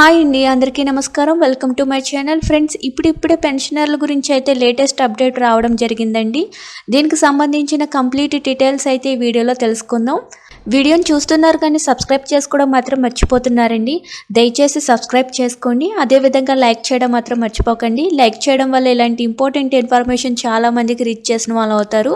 Hi అండి అందరికీ నమస్కారం. Welcome to my channel friends ఇప్పుడిప్పుడే పెన్షనర్ల గురించి అయితే లేటెస్ట్ అప్డేట్ రావడం జరిగిందండి. దీనికి సంబంధించిన కంప్లీట్ డీటెయిల్స్ అయితే ఈ వీడియోలో తెలుసుకుందాం. వీడియోని చూస్తున్నారు కానీ సబ్స్క్రైబ్ చేసుకోవడం మాత్రం మర్చిపోతున్నారండి. దయచేసి సబ్స్క్రైబ్ చేసుకోండి అదేవిధంగా లైక్ చేయడం మాత్రం మర్చిపోకండి. లైక్ చేయడం వల్ల ఇలాంటి ఇంపార్టెంట్ ఇన్ఫర్మేషన్ చాలా మందికి రీచ్ చేసిన వాళ్ళు అవుతారు.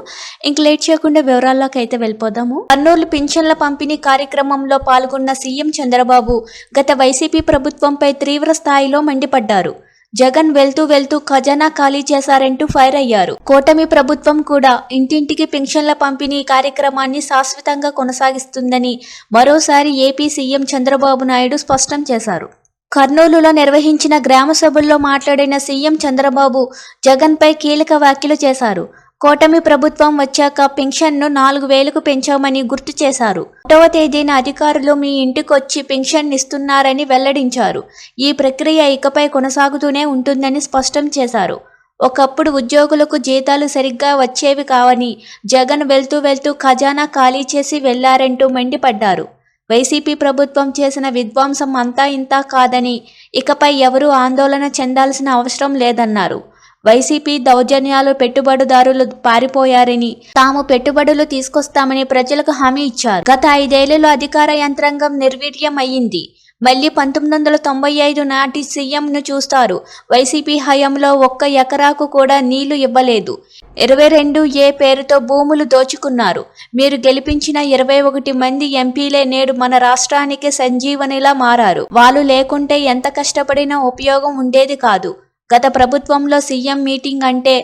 ఇంక లేట్ చేయకుండా వివరాల్లోకి అయితే వెళ్ళిపోదాము. కర్నూలు పింఛన్ల పంపిణీ కార్యక్రమంలో పాల్గొన్న సీఎం చంద్రబాబు గత వైసీపీ ప్రభుత్వంపై తీవ్ర స్థాయిలో మండిపడ్డారు. జగన్ వెళ్తూ వెళ్తూ ఖజానా ఖాళీ చేశారంటూ ఫైర్ అయ్యారు. కూటమి ప్రభుత్వం కూడా ఇంటింటికి పెన్షన్ల పంపిణీ కార్యక్రమాన్ని శాశ్వతంగా కొనసాగిస్తుందని మరోసారి ఏపీ సీఎం చంద్రబాబు నాయుడు స్పష్టం చేశారు. కర్నూలులో నిర్వహించిన గ్రామ సభల్లో మాట్లాడిన సీఎం చంద్రబాబు జగన్పై కీలక వ్యాఖ్యలు చేశారు. కూటమి ప్రభుత్వం వచ్చాక పెన్షన్ను నాలుగు వేలకు పెంచామని గుర్తు చేశారు. ఒకటవ తేదీన అధికారులు మీ ఇంటికొచ్చి పెన్షన్ ఇస్తున్నారని వెల్లడించారు. ఈ ప్రక్రియ ఇకపై కొనసాగుతూనే ఉంటుందని స్పష్టం చేశారు. ఒకప్పుడు ఉద్యోగులకు జీతాలు సరిగ్గా వచ్చేవి కావని జగన్ వెళ్తూ వెళ్తూ ఖజానా ఖాళీ చేసి వెళ్ళారంటూ మండిపడ్డారు. వైసీపీ ప్రభుత్వం చేసిన విధ్వంసం అంతా ఇంతా కాదని ఇకపై ఎవరూ ఆందోళన చెందాల్సిన అవసరం లేదన్నారు. వైసీపీ దౌర్జన్యాలు పెట్టుబడిదారులు పారిపోయారని తాము పెట్టుబడులు తీసుకొస్తామని ప్రజలకు హామీ ఇచ్చారు. గత ఐదేళ్ళలో అధికార యంత్రాంగం నిర్వీర్యం అయ్యింది మళ్ళీ పంతొమ్మిది వందల తొంభై ఐదు నాటి సీఎంను చూస్తారు. వైసీపీ హయాంలో ఒక్క ఎకరాకు కూడా నీళ్ళు ఇవ్వలేదు. ఇరవై రెండు ఏ పేరుతో భూములు దోచుకున్నారు. మీరు గెలిపించిన ఇరవై ఒకటి మంది ఎంపీలే నేడు మన రాష్ట్రానికి సంజీవనిలా మారారు. వాళ్ళు లేకుంటే ఎంత కష్టపడినా ఉపయోగం ఉండేది కాదు. గత ప్రభుత్వంలో సీఎం మీటింగ్ అంటే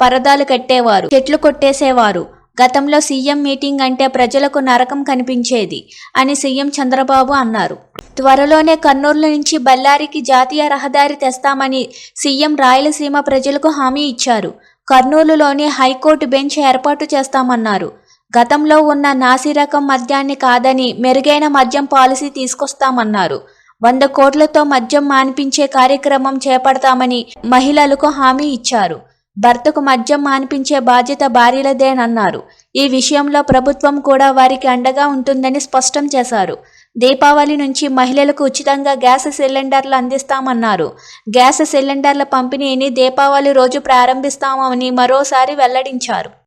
పరదాలు కట్టేవారు చెట్లు కొట్టేసేవారు. గతంలో సీఎం మీటింగ్ అంటే ప్రజలకు నరకం కనిపించేది అని సీఎం చంద్రబాబు అన్నారు. త్వరలోనే కర్నూలు నుంచి బళ్ళారికి జాతీయ రహదారి తెస్తామని సీఎం రాయలసీమ ప్రజలకు హామీ ఇచ్చారు. కర్నూలులోని హైకోర్టు బెంచ్ ఏర్పాటు చేస్తామన్నారు. గతంలో ఉన్న నాసిరకం మద్యాన్ని కాదని మెరుగైన మద్యం పాలసీ తీసుకొస్తామన్నారు. వంద కోట్లతో మద్యం మాన్పించే కార్యక్రమం చేపడతామని మహిళలకు హామీ ఇచ్చారు. భర్తకు మద్యం మాన్పించే బాధ్యత భార్యలదేనన్నారు. ఈ విషయంలో ప్రభుత్వం కూడా వారికి అండగా ఉంటుందని స్పష్టం చేశారు. దీపావళి నుంచి మహిళలకు ఉచితంగా గ్యాస్ సిలిండర్లు అందిస్తామన్నారు. గ్యాస్ సిలిండర్ల పంపిణీని దీపావళి రోజు ప్రారంభిస్తామని మరోసారి వెల్లడించారు.